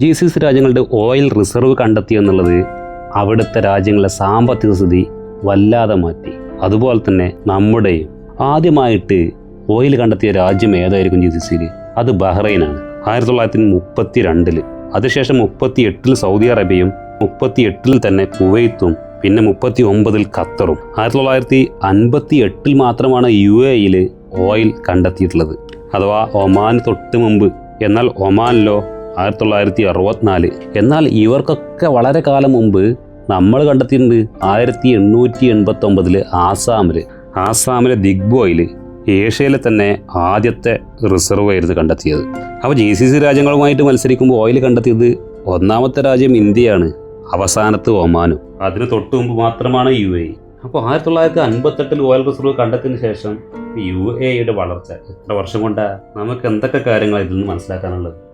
G C C രാജ്യങ്ങളുടെ oil reserve കണ്ടെത്തി എന്നുള്ളത് അവിടുത്തെ രാജ്യങ്ങളുടെ സാമ്പത്തിക സ്ഥിതി വല്ലാതെ മാറ്റി. അതുപോലെ തന്നെ നമ്മുടെയും ആദ്യമായിട്ട് ഓയിൽ കണ്ടെത്തിയ രാജ്യം ഏതായിരിക്കും ജി സി സിയിൽ അത് ബഹ്റൈനാണ്. ആയിരത്തി തൊള്ളായിരത്തി മുപ്പത്തി രണ്ടിൽ അതിനുശേഷം മുപ്പത്തി എട്ടിൽ സൗദി അറേബ്യയും മുപ്പത്തി എട്ടിൽ തന്നെ കുവൈത്തും പിന്നെ മുപ്പത്തി ഒമ്പതിൽ ഖത്തറും. ആയിരത്തി തൊള്ളായിരത്തി അൻപത്തി എട്ടിൽ മാത്രമാണ് യു എയിൽ ഓയിൽ കണ്ടെത്തിയിട്ടുള്ളത്. അഥവാ ഒമാൻ തൊട്ട് മുമ്പ് എന്നാൽ ഒമാനിലോ ആയിരത്തി തൊള്ളായിരത്തി അറുപത്തിനാല് എന്നാൽ ഇവർക്കൊക്കെ വളരെ കാലം മുമ്പ് നമ്മൾ കണ്ടെത്തിയിട്ടുണ്ട് ആയിരത്തി എണ്ണൂറ്റി എൺപത്തി ഒമ്പതിൽ ആസാമിൽ ആസാമിലെ ദിഗ്ബോയിൽ ഏഷ്യയിലെ തന്നെ ആദ്യത്തെ റിസർവ് ആയിരുന്നു കണ്ടെത്തിയത്. അപ്പോൾ ജി സി സി രാജ്യങ്ങളുമായിട്ട് മത്സരിക്കുമ്പോൾ ഓയിൽ കണ്ടെത്തിയത് ഒന്നാമത്തെ രാജ്യം ഇന്ത്യയാണ് അവസാനത്ത് ഒമാനും. അതിന് തൊട്ട് മുമ്പ് മാത്രമാണ് യു എ. അപ്പോൾ ആയിരത്തി തൊള്ളായിരത്തി അൻപത്തെട്ടിൽ ഓയിൽ റിസർവ് കണ്ടെത്തിയ ശേഷം യു എയുടെ വളർച്ച എത്ര വർഷം കൊണ്ടാണ് നമുക്ക് എന്തൊക്കെ കാര്യങ്ങൾ ഇതിൽ നിന്ന് മനസ്സിലാക്കാനുള്ളത്?